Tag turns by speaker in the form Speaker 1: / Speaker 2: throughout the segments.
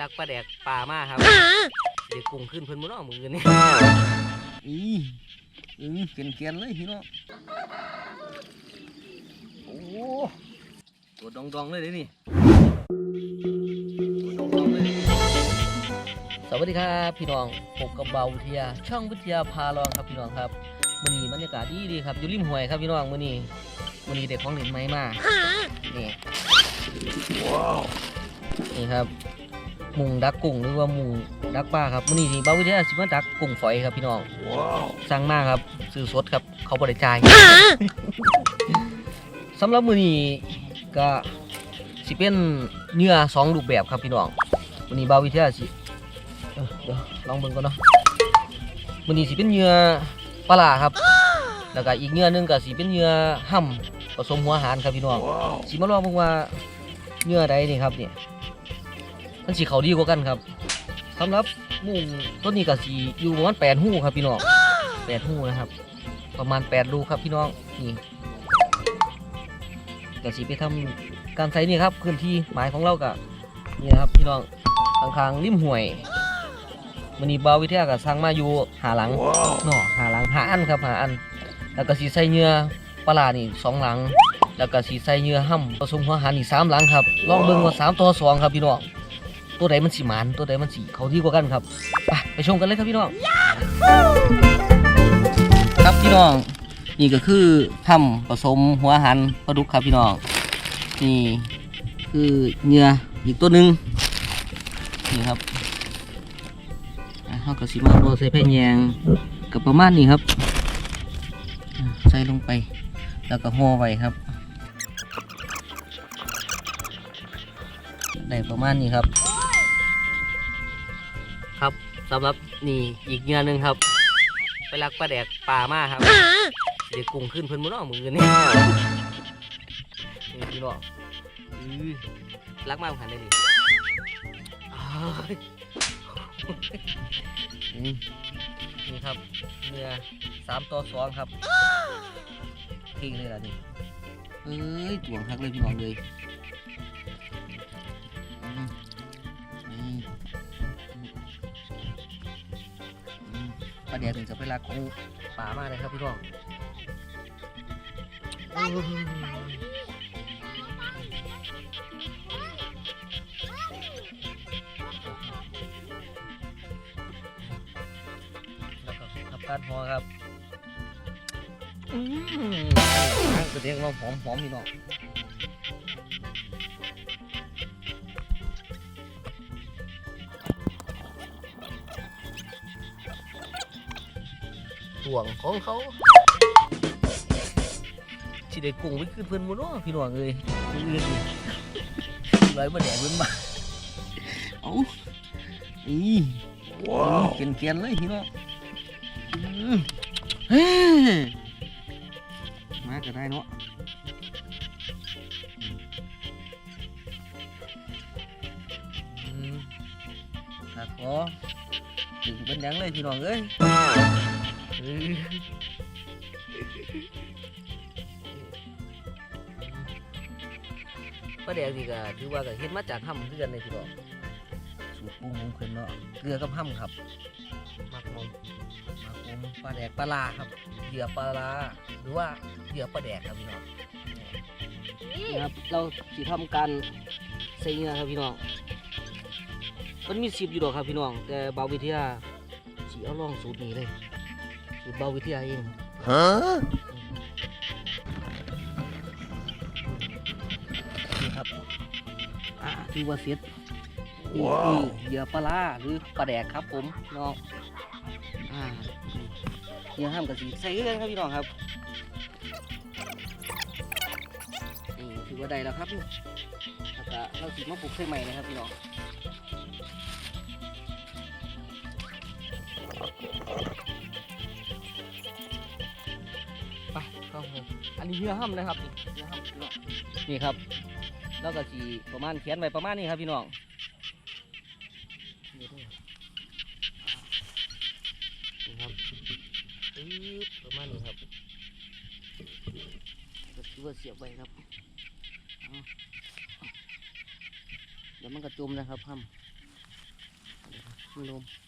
Speaker 1: ลักปลาแดกปลามาครับ เดี๋ยวกุ้งขึ้นเพิ่นมื้อน้อมือนี่
Speaker 2: อีอือเขียนเขียนๆเลยพี่น้องโอ้ตัวดองดองๆเลยเด้นี่ตัวดองๆเลย
Speaker 1: สวัสดีครับพี่น้องพบกับเบาวิทยา ช่องวิทยาพาลองครับพี่น้องครับมื้อนี้บรรยากาศดีดีๆครับอยู่ริมห้วยครับพี่น้องมื้อนี้มื้อนี้เด็กของเล่นใหม่มานี่นี่ครับห มุงดักกุ้งหรือว่าหมุงดักปลาครับมื้อนี้สิเบาวิทยาสิมาดักกุ้งฝอยครับพี่น้องสั่งมาครับซื้อสดครับเขาบ่ได้จ่ายสำหรับมื้อนี้ก็สิเป็นเนื้อสองรูปแบบครับพี่น้องมื้อนี้เบาวิทยาสิเอ้อเดี๋ยวลองเบิ่งก่อนเนาะมันนี้สิเป็นเหยื่อปลาร้าครับแล้วก็อีกเหยื่อหนึงก็สิเป็นเหยื่อห่ำผสมหัวหารครับพี่น้องสิมาลองเบิ่งว่าเหยื่อใดนี่ครับเนี่ย มันสิเข้าดีกว่ากันครับสำหรับหมูต้นนี้ก็สิอยู่ประมาณ8หู้ครับพี่น้อง8หู้นะครับ ประมาณ8ลูกครับพี่น้องนี่ก็สิไปทำการใส่นี่ครับพื้นที่หมายของเราก็นี่นะครับพี่น้องข้างๆริมห้วยมันนี้บาววิทยาก็สั่งมาอยู่หาหลังเนาะหาหลังหาอันครับหาอัน แล้วก็สีใส่เนื้อปลาร้านี่สองหลัง แล้วก็สีใส่เนื้อห่ำผสมหัวหารนี่สามหลังครับลองเบิ่งว่าสามต่อสองครับพี่น้อง ตัวใดมันสีหมานตัวใดมันสีเขาดีกว่ากันครับไปไปชมกันเลยครับพี่น้อง ครับพี่น้อง นี่ก็คือห่ำผสมหัวหารปลาดุกครับพี่น้อง นี่คือเนื้ออีกตัวหนึ่งนี่ครับเขาก็สิมาโรยใส่แผ่นแยงกับประมาณนี้ครับ ใส่ลงไป แล้วก็ห่อไว้ครับ ได้ประมาณนี้ครับ สำหรับนี่อีกเงื่อหนึงครับ ไปลักปลาแดกปลามาครับ เดี๋ยวกุ้งขึ้นเพิ่นมื้อน้อมือนี่นี่พี่น้องอื้อลักมาหันได้ดิอ้ายอืมนี่ครับเนื้อสามต่อสองครับทิ้งเลยล่ะนี่เอ้ยจวงคักเลยพี่น้องเลย แดดถึงจะเป็นรักของป่ามากเลยครับพี่น้องแล้วก็ทำการห่อครับอืมกระเทียมเราหอมหอมพี่น้อง วงของเขาสิได้กุ้งไปขึ้นเพื่อนหมดเนาะพี่น้องเลยมื้ออื่นนี่ร้อยมาแดงเพิ่นมา
Speaker 2: เอ้าอีว้าวเขียนเขียนๆเลยพี่น้องอือเฮ้ยมาก็ได้เนาะอืมตัดคอถึงเป็นหยังเลยพี่น้องเอ้ย
Speaker 1: ปลาแดงนี่ก็ถือว่าก็เฮ็ดมาจากห้ำคือกันเลยพี่น้อง
Speaker 2: สูตรปรุงของเพิ่นเนาะเกลือกับห้ำครับ
Speaker 1: มักมอม
Speaker 2: มาปรุงปลาแดกปลาลาครับ
Speaker 1: เหยื่อปลาร้าหรือว่าเหยื่อปลาแดกครับพี่น้อง
Speaker 2: นี่ครับเราสิทำการ
Speaker 1: ใส่เนื้อครับพี่น้องมันมีสิบอยู่ดอกครับพี่น้องแต่เบาวิทยาสิเอาลองสูตรนี้เลย สูตรเบาวิทยาเอง
Speaker 2: นี่ครับอ่าคือว่าเสร็จนี่คือเหยื่อปลาลาหรือปลาแดกครับผมพี่น้องอ่าเหยื่อห้ามกับสีใส่ด้วยกันครับพี่น้องครับนี่ถือว่าได้แล้วครับนี่แล้วก็เราสีมาปลูกใส่ใหม่นะครับพี่น้อง
Speaker 1: อันนี้เหยื่อห้ำนะครับเหยื่อห้ำพี่น้องนี่ครับ แล้วก็สีประมาณเขียนไว้ประมาณนี้ครับพี่น้องนี่ด้วยนี่ครับปึ๊บประมาณนี้ครับก็ถือว่าเสียบไว้ครับเอาเดี๋ยวมันกระจุมนะครับห้ำมันลมอืม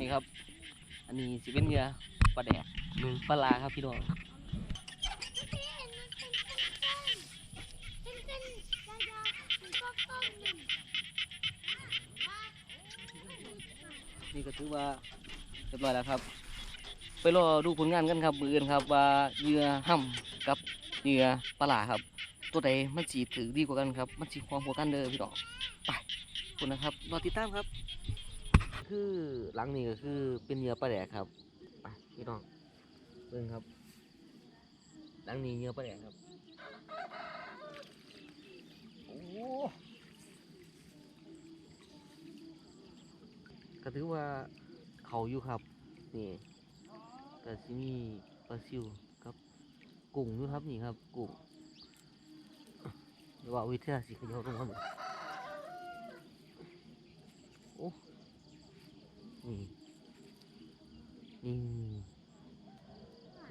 Speaker 1: นี่ครับ อันนี้สิเป็นเหงื่อปลาแดกหรือปลาลาครับพี่น้องนี่ก็ถือว่าเรียบร้อยแล้วครับ ไปรอดูผลงานกันครับมืออื่นครับ ว่าเหยื่อห่ำกับเหยื่อปลาหลาครับ ตัวใดมันสีถือดีกว่ากันครับ มันสีความหัวกันเด้อพี่น้องไปขอบคุณนะครับรอติดตามครับ คือหลังนี้ก็คือเป็นเหยื่อปลาแดกครับไปพี่น้องเบิ่งครับ หลังนี้เหยื่อปลาแดกครับโอ้ก็ถือว่าเขาอยู่ครับนี่ก็สิมีปลาซิวกับกุ้งอยู่ครับนี่ครับกุ้งเดี๋ยวว่าวิทยาสิเขยาลงมาหมดโอ้ นี่นี่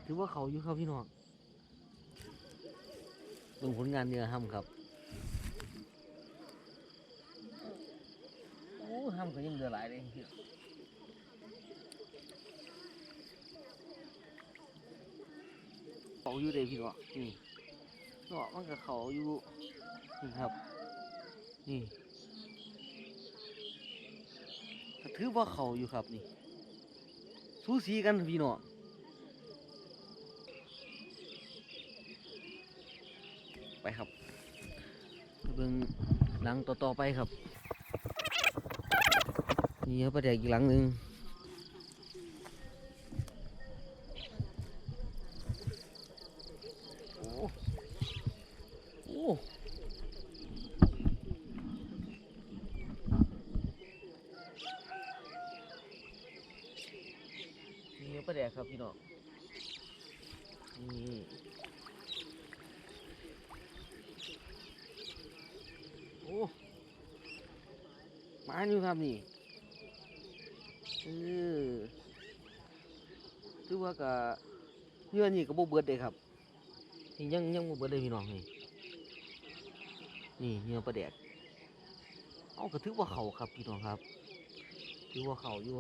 Speaker 1: ถือว่าเขาอยู่ครับพี่น้องเบิ่งผลงานเนื้อห้ำครับ โอ้ห้ำก็ยังเหลือหลายเลยพี่เขาอยู่เด้พี่เนาะนี่เนาะมันกับเขาอยู่นี่ครับ นี่ก็ ถือว่าเขาอยู่ครับนี่สูสีกันพี่เนาะไปครับเบิ่งหลังต่อๆไปครับนี่ครับประเดี๋ยวอีกหลังหนึ่งโอ้โอ้นี่ปลาแดกครับ พี่น้องนี่โอ้มาอยู่ครับนี่เออคือว่ากับเงื่อนี่ก็บ่เบิดเลยครับนี่ยังยังบ่เบิดเลยพี่น้องนี่นี่เนื้อปลาแดกเอาก็ถือว่าเขาครับพี่น้องครับถือว่าเขาอยู่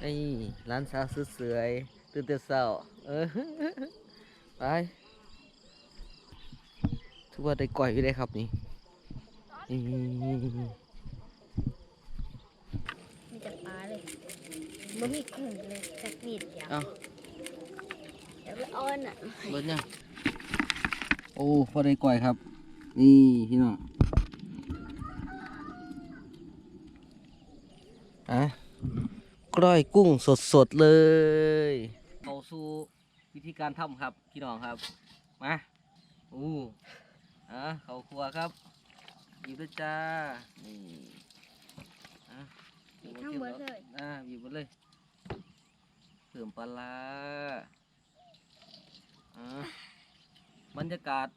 Speaker 1: ไอ้ร้านสาวสวยๆตื่นแต่เช้าเออไปถือว่าได้ก่อยอยู่ได้ครับนี่นี่
Speaker 2: มีแต่ปลาเลยมันมีกุ้งเลยสักนิดเดียว
Speaker 1: เอา
Speaker 2: เดี๋ยวไปเอ้อนอะ
Speaker 1: เบิดยังโอ้พอได้ก่อยครับ นี่พี่น้องอะ กล้อยกุ้งสดๆเลยเข้าสู่วิธีการทำครับพี่น้องครับ มาอู้อะเข้าครัวครับหยิบเลยจ้านี่อะ
Speaker 2: ทั้งหมดเลย
Speaker 1: อะหยิบหมดเลยเพิ่มปลาร้าอะบรรยากาศ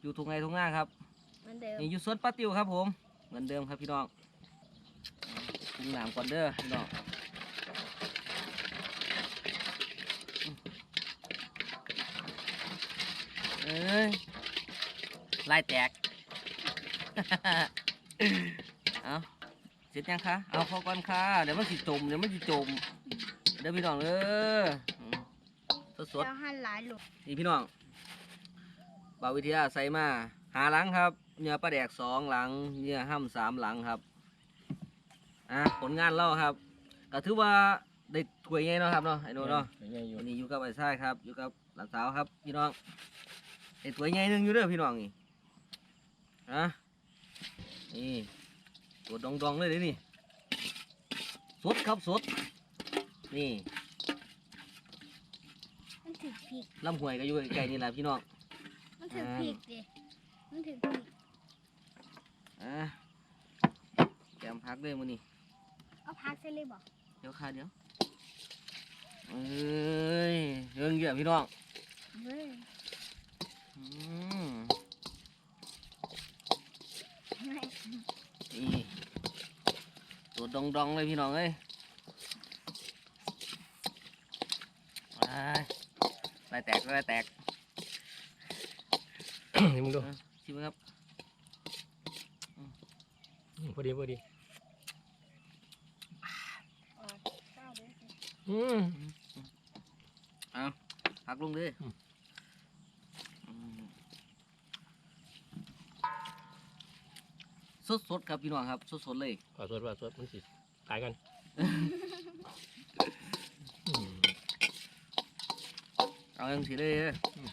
Speaker 1: อยู่ทุ่งไงทุ่งนาครับ
Speaker 2: เหมันเดิม
Speaker 1: นี่อยู่สวนป้าติวครับผม เหมือนเดิมครับพี่น้อง อ่าปรุงน้ำก่อนเด้อพี่น้องเอ้ยลายแตก เอาเสร็จยังคะ เอาพอก่อนค่ะ เดี๋ยวมันสิจม เดี๋ยวมันสิจม เดี๋ยวพี่น้องเด้ออืมสดๆ
Speaker 2: แล้วหั่นหลายลูก
Speaker 1: นี่พี่น้องบาววิทยาใส่มา หาหลังครับ เนื้อปลาแดกสองหลัง เนื้อห้ำสามหลังครับ อะผลงานเราครับก็ถือว่าได้ถ้วยใหญ่เนาะครับเนาะไอ้โน่เนาะวันนี้อยู่กับไอ้ชายครับอยู่กับหลานสาวครับพี่น้องได้ถ้วยใหญ่หนึงอยู่เด้อพี่น้องนี่อะนี่ตัวดองดองๆเลยเด้อนี่สดครับสดนี่
Speaker 2: มันถือพริก
Speaker 1: ลำห้วยก็อยู่ใกล้ๆนี่แหละพี่น้อง
Speaker 2: มันถือพริกดิมันถือพริก
Speaker 1: อะแกมพักด้วยมือนี่
Speaker 2: เอาพักใส่เลยบอก
Speaker 1: เดี๋ยวค่ะเดี๋ยวเอ้ยเรื่องเยอะพี่น้อง
Speaker 2: เว้ย
Speaker 1: อืม
Speaker 2: ไม่
Speaker 1: นี่ตัวดองดองๆเลยพี่น้องเอ้ยไปลายแตกลายแตก
Speaker 3: นี่มึงดู
Speaker 1: ชิมครับ
Speaker 3: พอดีพอดี
Speaker 2: อ่าข้าวเลย
Speaker 3: อืม
Speaker 1: หักลงเลย
Speaker 3: อืม
Speaker 1: สดสดๆครับพี่น้องครับสดสดๆเลย
Speaker 3: ขอโทษว่าโทษมันสิตายกัน
Speaker 1: เอาอย่างสีเลยเด้ออ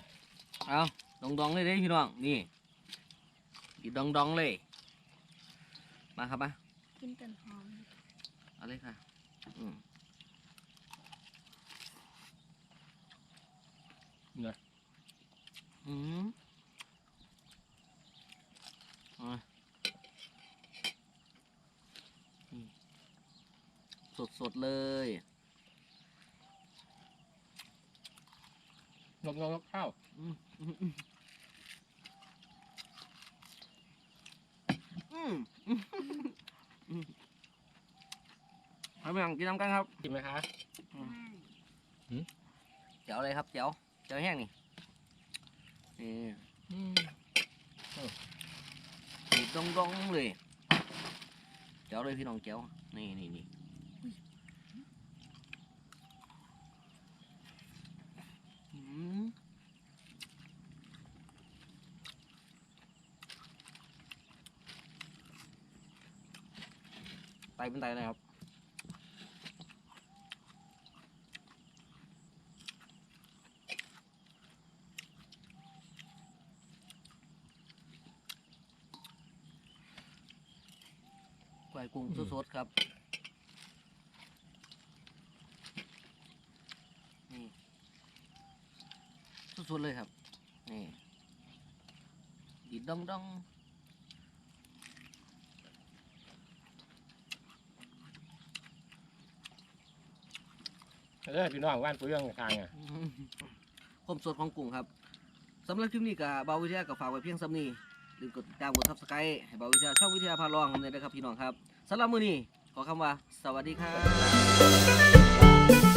Speaker 1: เอาดองดองๆเลยเด้พี่น้องนี่กินดองดองๆเลย มาครับมา
Speaker 2: กินต้นหอม
Speaker 1: เอาเลยค่ะ อืม
Speaker 3: นี่ย
Speaker 1: อืมเอาสดสดๆเลย
Speaker 3: นกนกนกข้าว
Speaker 1: อืมอืมอืมอืมอืมอืมให้ไปลองกินน้ำกันครับ
Speaker 3: กินไหมคะ
Speaker 1: เจ๋วเลยครับเจ๋ว เจ๋วแห้งนี่นี่
Speaker 3: อืม
Speaker 1: นี่ดองดองๆเลยเจ๋วเลยพี่น้องเจ๋วนี่นี่นี่อืมไตเป็นไตนะครับ กล้วยกุ้งสดๆครับ นี่สดๆเลยครับ นี่ดีดองดอง
Speaker 3: เออพี่น้องว่านปุ๋ยยังทางอะ
Speaker 1: อื้อหือความสดของกุ้งครับสำหรับคลิปนี้กับเบาวิทยากับฝากไว้เพียงซ้ำนี้ลืมกดติดตามกดทับสไครต์ให้เบาวิทยาช่องวิทยาพาลองเลยนะครับพี่น้องครับ สำหรับมือนี้ขอคำว่า สวัสดีครับ